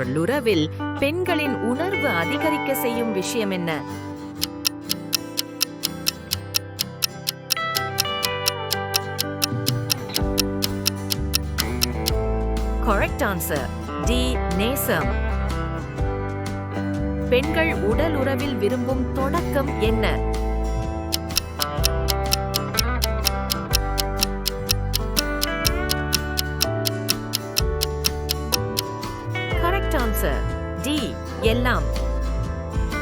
உள்ளுறவில் பெண்களின் உணர்வு அதிகரிக்க செய்யும் விஷயம் என்ன? Correct answer D. நேசம். பெண்கள் உடல் உறவில் விரும்பும் தொடக்கம் என்ன? டி எல்லாம்.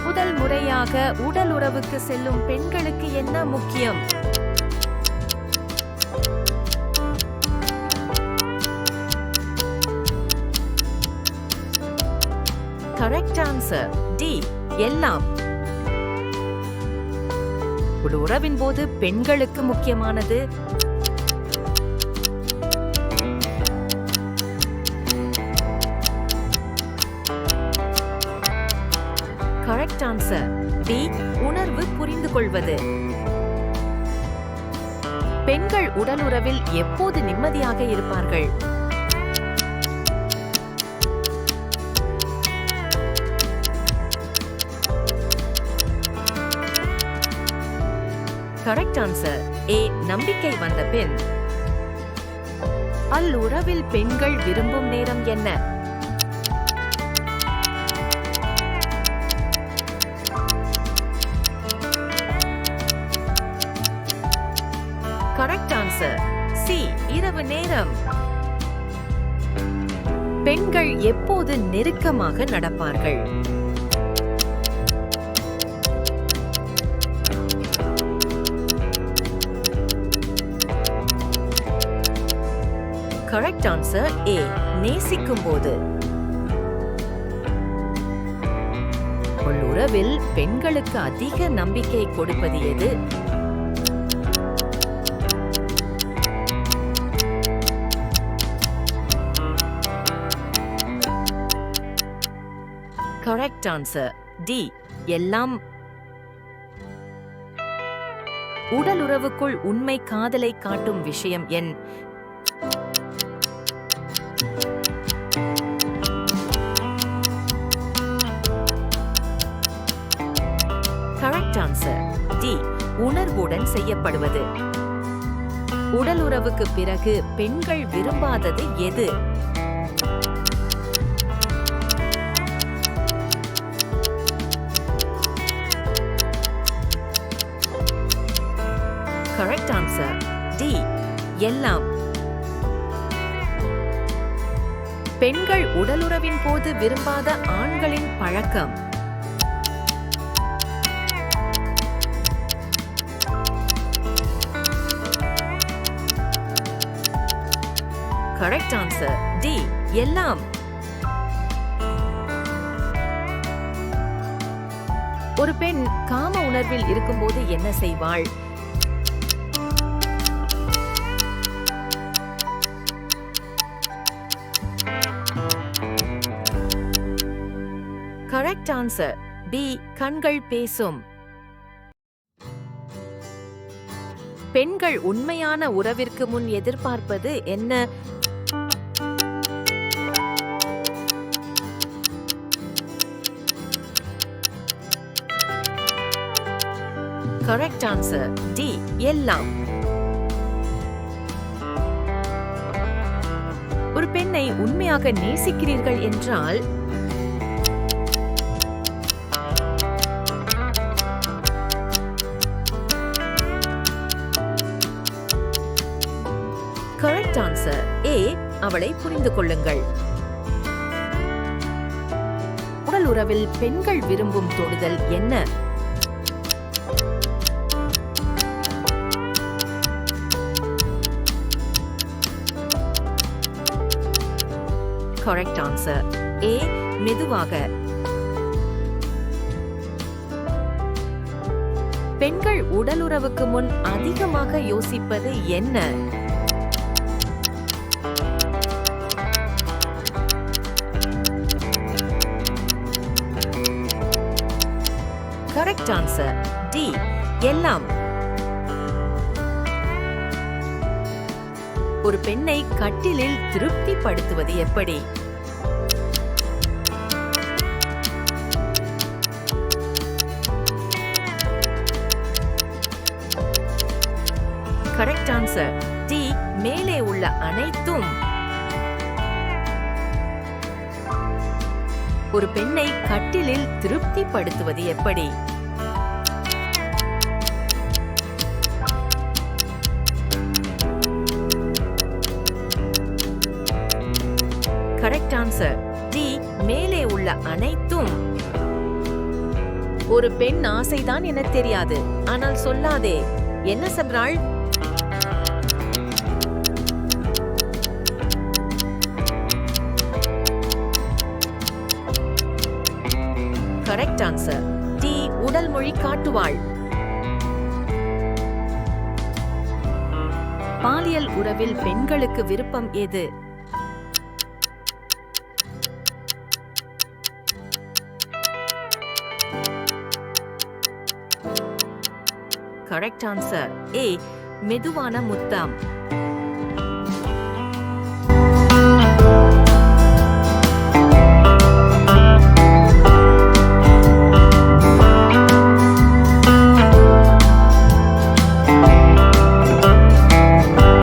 முதல் முறையாக உடல் உறவுக்கு செல்லும் பெண்களுக்கு என்ன முக்கியம்? கரெக்ட் ஆன்சர் டி எல்லாம். ஒரு உறவின் போது பெண்களுக்கு முக்கியமானது பேச. டி உணர்வு புரிந்து கொள்வது. பெண்கள் உடலுறவில் எப்போது நிம்மதியாக இருப்பார்கள்? கரெக்ட் ஆன்சர் ஏ நம்பிக்கை வந்த பின் அல்லுறவில் பெண்கள் விரும்பும் நேரம் என்ன? சி இரவு நேரம். பெண்கள் எப்போது நெருக்கமாக நடப்பார்கள்? கரெக்ட் ஆன்சர் ஏ நேசிக்கும் போது உறவில் பெண்களுக்கு அதிக நம்பிக்கை கொடுப்பது எது? கரெக்ட் ஆன்சர் டி எல்லாம் உடல் உறவுக்குள் உண்மை காதலை காட்டும் விஷயம் என். கரெக்ட் ஆன்சர் டி உணர்வுடன் செய்யப்படுவது. உடல் உறவுக்கு பிறகு பெண்கள் விரும்பாதது எது? கரெக்ட் ஆன்சர் டி எல்லாம். பெண்கள் உடலுறவின் போது விரும்பாத ஆண்களின் பழக்கம். கரெக்ட் ஆன்சர் டி எல்லாம். ஒரு பெண் காம உணர்வில் இருக்கும்போது என்ன செய்வாள்? கரெக்ட் ஆன்சர் பி கண்கள் பேசும். பெண்கள் உண்மையான உறவிற்கு முன் எதிர்பார்ப்பது என்ன? கரெக்ட் ஆன்சர் டி எல்லாம். ஒரு பெண்ணை உண்மையாக நேசிக்கிறீர்கள் என்றால் கரெக்ட் ஆன்சர் ஏ அவளை புரிந்து கொள்ளுங்கள். உடல் உறவில் பெண்கள் விரும்பும் தொடுதல் என்ன? கரெக்ட் ஆன்சர் ஏ மெதுவாக. பெண்கள் உடலுறவுக்கு முன் அதிகமாக யோசிப்பது என்ன? கரெக்ட் ஆன்சர் டி எல்லாம். ஒரு பெண்ணை கட்டிலில் திருப்திப்படுத்துவது எப்படி? கரெக்ட் ஆன்சர் டி மேலே உள்ள அனைத்தும். ஒரு பெண்ணை கட்டிலில் திருப்திப்படுத்துவது எப்படி? கரெக்ட் ஆன்சர் டி மேலே உள்ள அனைத்தும். ஒரு பெண் ஆசைதான் என தெரியாது. ஆனால் சொல்லாதே. என்ன சொல்றாள் உடல் மொழி காட்டுவாள். பாலியல் உறவில் பெண்களுக்கு விருப்பம் எது? கரெக்ட் ஆன்சர் ஏ மெதுவான முத்தம்.